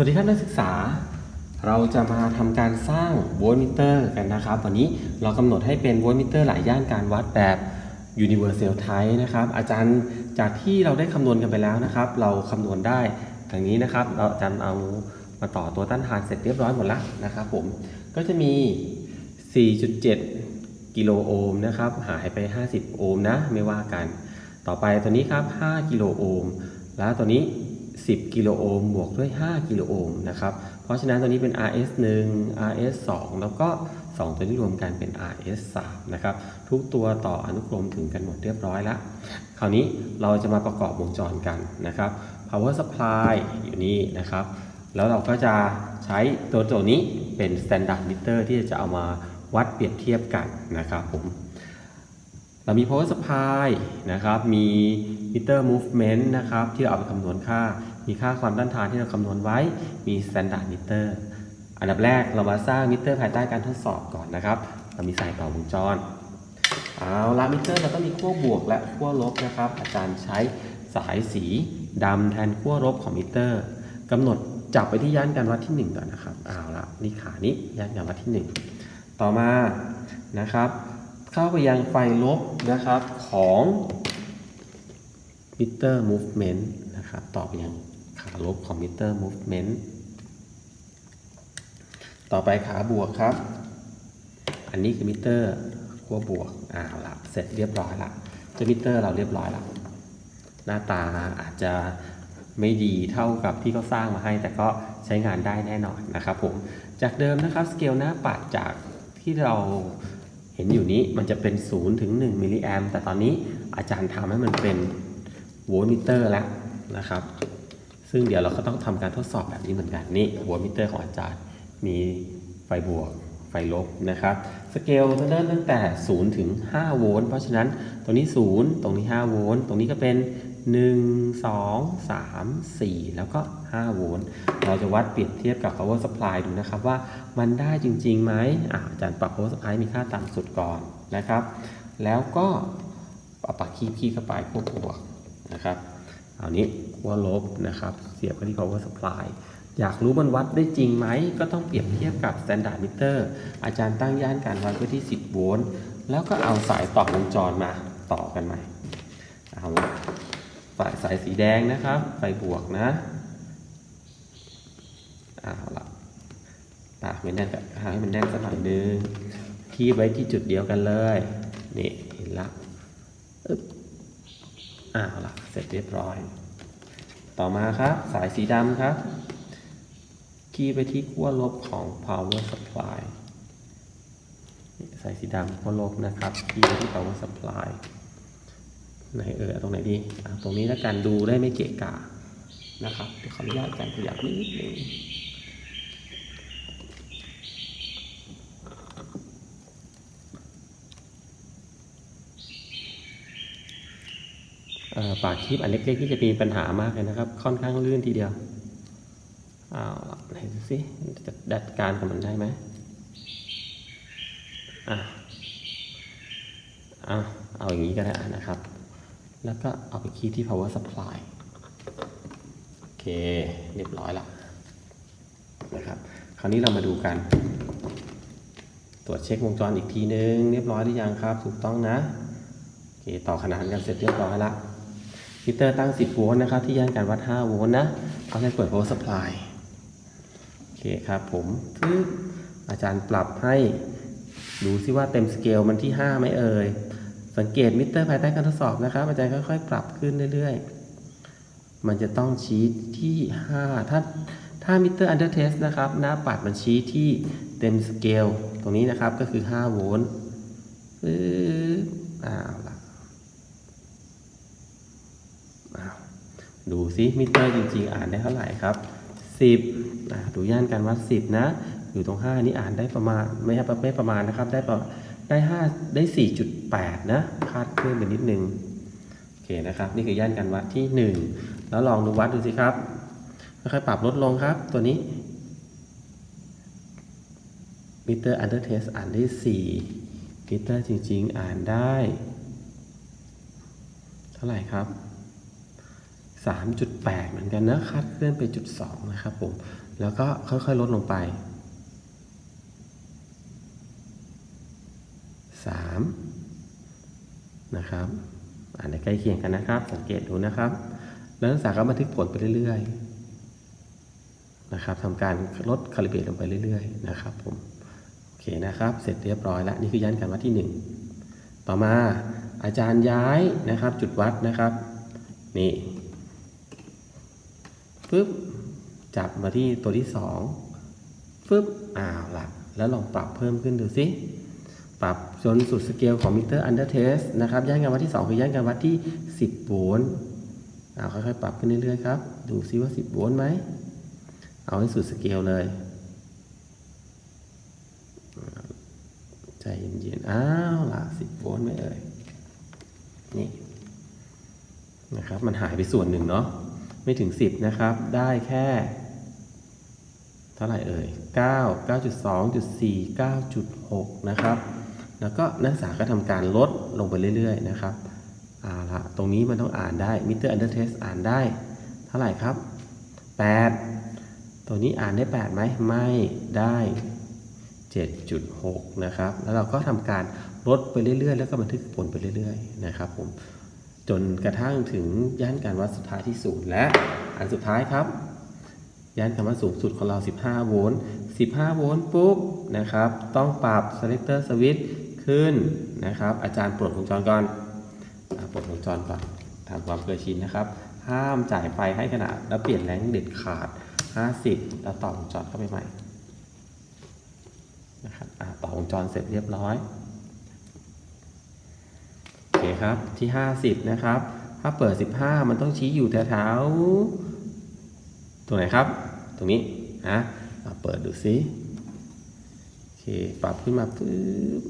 สวัสดีครับนักศึกษา เราจะมาทำการสร้างโวลต์มิเตอร์กันนะครับ วันนี้เรากำหนดให้เป็นโวลต์มิเตอร์หลายย่านการวัดแบบ universal type นะครับ อาจารย์จากที่เราได้คำนวณกันไปแล้วนะครับ เราคำนวณได้ดังนี้นะครับ เราอาจารย์เอามาต่อตัวต้านทานเสร็จเรียบร้อยหมดแล้วนะครับผม ก็จะมี 4.7 กิโลโอห์มนะครับ หายไป 50 โอห์มนะ ไม่ว่ากัน ต่อไปตัวนี้ครับ 5 กิโลโอห์ม แล้วตัวนี้ 10 กิโลโอห์มบวกด้วย 5 กิโลโอห์มนะครับ เพราะฉะนั้นตัวนี้เป็น RS 1 RS 2แล้วก็ 2 ตัวนี้รวมกันเป็น RS 3นะครับ ทุกตัวต่ออนุกรมถึงกันหมดเรียบร้อยแล้ว คราวนี้เราจะมาประกอบวงจรกันนะครับ power supply อยู่นี่นะครับ แล้วเราก็จะใช้ตัวตัวนี้เป็น standard meter ที่จะเอามาวัดเปรียบเทียบกันนะครับผม เรามี power supply นะครับ มี meter movement นะครับ ที่เราเอาไปคำนวณค่า มีค่าความต้านทานที่เราคำนวณไว้ มี standard meter อันดับแรกเรามาสร้างมิเตอร์ภายใต้การทดสอบก่อนนะครับ เรามีสายต่อวงจร เอาละมิเตอร์เราต้องมีขั้วบวกและขั้วลบนะครับ อาจารย์ใช้สายสีดำแทนขั้วลบของมิเตอร์กำหนดจับไปที่ย่านการวัดที่ 1 ก่อนนะครับ เอาละนี่ขานี้ย่านการวัดที่ 1 ต่อมานะครับ เข้าไปยังไฟลบนะครับของมิเตอร์ movement นะครับต่อไปยังขาลบของมิเตอร์ movement ต่อไปขาบวกครับ อันนี้คือมิเตอร์ขั้วบวกอ่าละเสร็จเรียบร้อยละเจ้ามิเตอร์เราเรียบร้อยละหน้าตาอาจจะไม่ดีเท่ากับที่เขาสร้างมาให้ แต่ก็ใช้งานได้แน่นอนนะครับผมจากเดิมนะครับสเกลหน้าปัดจากที่เรา เห็นอยู่นี้มันจะเป็น 0 ถึง 1 มิลลิแอมแต่ตอนนี้อาจารย์ทำให้มันเป็นโวลต์มิเตอร์แล้วนะครับ ซึ่งเดี๋ยวเราก็ต้องทำการทดสอบแบบนี้เหมือนกันนี่โวลต์มิเตอร์ของอาจารย์มีไฟบวกไฟลบนะครับ สเกลจะเริ่มตั้งแต่ 0 ถึง 5 โวลต์ เพราะฉะนั้นตรงนี้ 0 ตรงนี้ 5 โวลต์ ตรงนี้ก็เป็น 1 2 3 4 แล้วก็ 5 โวลต์ เราจะวัดเปรียบเทียบกับ power supply ดูนะครับว่ามันได้จริงๆไหมอาจารย์ปรับ power supply มีค่าต่ำสุดก่อนนะครับ แล้วก็เอาปากคีบคีบเข้าไปควบบวกนะครับเอานี้ขั้วลบนะครับ เสียบเข้าที่ power supply อยากรู้มันวัดได้จริงไหม ก็ต้องเปรียบเทียบกับ standard meter อาจารย์ตั้งย่านการวัดไว้ที่ 10 โวลต์ แล้วก็เอาสายต่อวงจรมาต่อกันใหม่เอาละ ฝ่ายสายสีแดงนะครับไฟบวกนะเอาละตากไม่แน่นแต่ให้มันแน่นสักหน่อยนึงคีบไว้ที่จุดเดียวกันเลยนี่เห็นละอึ๊บเอาละเสร็จเรียบร้อย ต่อมาครับ สายสีดำครับ คีย์ไปที่ขั้วลบของ power supply สายสีดำขั้วลบนะครับ คีย์ไปที่ power supply ไหนเออตรงไหนดีตรงนี้แล้วกันดูได้ไม่เกะกะนะครับเดี๋ยวขออนุญาตการขยับนิดนึงปากคลิปอันเล็กๆที่จะมีปัญหามากเลยนะครับ ค่อนข้างลื่นทีเดียวเอาไหนดูสิจะดัดการกับมันได้ไหมอะอะเอาอย่างนี้ก็ได้นะครับ แล้วก็เอาไปคีย์ที่ power supply โอเค เรียบร้อยละนะครับ คราวนี้เรามาดูกัน ตรวจเช็ควงจรอีกทีนึง เรียบร้อยหรือยังครับ ถูกต้องนะ โอเค ต่อขนานกันเสร็จเรียบร้อยละมิเตอร์ตั้ง 10 โวลต์นะครับ ที่ย่านการวัด 5 โวลต์นะเอาไปเปิด power supply โอเคครับผมปึ๊บอาจารย์ปรับให้ดูซิว่าเต็มสเกลมันที่ 5 ไหมเอ่ย สังเกตมิเตอร์ภายใต้การทดสอบนะครับ อาจารย์ค่อยๆ ปรับขึ้นเรื่อยๆ มันจะต้องชี้ที่ 5 ถ้าถ้ามิเตอร์อันเดอร์เทสนะครับ หน้าปัดมันชี้ที่เต็มสเกลตรงนี้นะครับก็คือ 5 โวลต์ปึ๊บอ้าวละอ้าวดูซิมิเตอร์จริงๆ อ่านได้เท่าไหร่ครับ 10อ่าดูย่านการวัด 10 นะ อยู่ตรง 5 นี้อ่านได้ประมาณ ไม่ใช่ไม่ประมาณนะครับ ได้ประ ได้5ได้ 4.8 นะคาดเคลื่อนไปนิดนึง โอเคนะครับ นี่คือย่านการวัดที่ 1 แล้วลองดูวัดดูสิครับค่อยๆปรับลดลงครับ ตัวนี้มิเตอร์อันเดอร์เทสอ่านได้4มิเตอร์จริง ๆ อ่านได้ เท่าไหร่ครับ 3.8 เหมือนกันนะคาดเคลื่อนไปจุด2นะครับผม แล้วก็ค่อยๆ ลดลงไป 3 นะครับอ่านใกล้เคียงกันนะครับ สังเกตดูนะครับแล้วนักศึกษาก็บันทึกผลไปเรื่อยๆนะครับทำการลดคาลิเบตลงไปเรื่อยๆนะครับผมโอเคนะครับ เสร็จเรียบร้อยแล้วนี่คือย่านการวัดที่ 1 ต่อมาอาจารย์ย้ายนะครับ จุดวัดนะครับ นี่ปึ๊บจับมาที่ตัวที่2ปึ๊บอ้าวละแล้วลองปรับเพิ่มขึ้นดูสิ ปรับจนสุดสเกลของมิเตอร์อันเดอร์เทสนะครับย่านการวัดที่ 2 คือย่านการวัดที่ 10 โวลต์เอาค่อยๆ ปรับขึ้นเรื่อยๆครับ ดูซิว่า 10 โวลต์ไหม เอาให้สุดสเกลเลยใจเย็นๆ อ้าวล่ะ 10 โวลต์ไหมเอ่ย นี่นะครับมันหายไปส่วนหนึ่งเนาะไม่ถึง 10 นะครับ ได้แค่ เท่าไหร่เอ่ย 9 9.2.4 9.6 นะครับ แล้วก็นักศึกษาก็ทำการลดลงไปเรื่อยๆนะครับเอาละตรงนี้มันต้องอ่านได้มิเตอร์อันเดอร์เทสอ่านได้ เท่าไหร่ครับ 8 ตัวนี้อ่านได้8ไหมไม่ได้ 7.6 นะครับ แล้วเราก็ทำการลดไปเรื่อยๆ แล้วก็บันทึกผลไปเรื่อยๆ นะครับผมจนกระทั่งถึงย่านการวัดสุดท้ายที่ศูนย์และอันสุดท้ายครับ ย่านคำว่าสูงสุดของเรา 15 โวลต์ 15 โวลต์ปุ๊บนะครับ ต้องปรับ selector switch ขึ้นนะครับ อาจารย์ปลดวงจรก่อนปลดวงจรก่อนทำความเคยชินนะครับ ห้ามจ่ายไฟให้ขนาดแล้วเปลี่ยนแรงเด็ดขาด 50 แล้วต่อวงจรเข้าไปใหม่นะครับต่อวงจรเสร็จเรียบร้อยโอเคครับที่ 50 นะครับ ถ้าเปิด 15 มันต้องชี้อยู่แถวๆตรงไหนครับ ตรงนี้นะเปิดดูซิโอเคปรับขึ้นมาปึ๊บ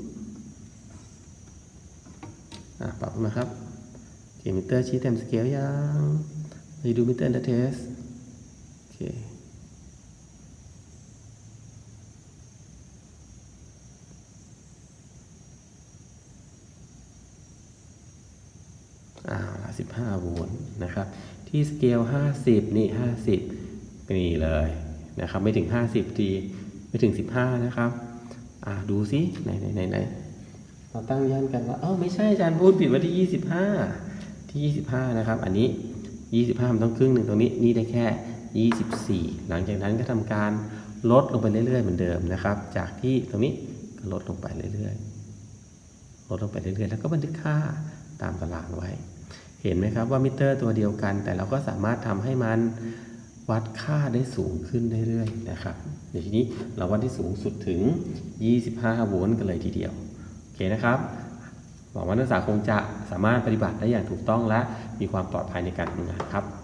ปรับมาครับโอเคมิเตอร์ชี้เต็มสเกลยังไปดูมิเตอร์อันเดอร์เทสโอเคอ้าวละ15โวลต์นะครับ ที่สเกล50นี่50นี่เลยนะครับ ไม่ถึง50ทีไม่ถึง15นะครับ อ่าดูซิไหนไหนไหนไหน เราตั้งย่านกันว่าเอ้าไม่ใช่อาจารย์พูดผิดว่าที่25ที่25นะครับ อันนี้25มันต้องครึ่งหนึ่งตรงนี้นี่ได้แค่24หลังจากนั้นก็ทำการลดลงไปเรื่อยๆเหมือนเดิมนะครับ จากที่ตรงนี้ก็ลดลงไปเรื่อยๆลดลงไปเรื่อยๆ แล้วก็บันทึกค่าตามตารางไว้ เห็นไหมครับว่ามิเตอร์ตัวเดียวกัน แต่เราก็สามารถทำให้มันวัดค่าได้สูงขึ้นเรื่อยๆนะครับเดี๋ยวทีนี้เราวัดที่สูงสุดถึง 25 โวลต์กันเลยทีเดียว เคนะครับหวังว่านักศึกษาคงจะสามารถปฏิบัติได้อย่างถูกต้องและมีความปลอดภัยในการทำงานครับ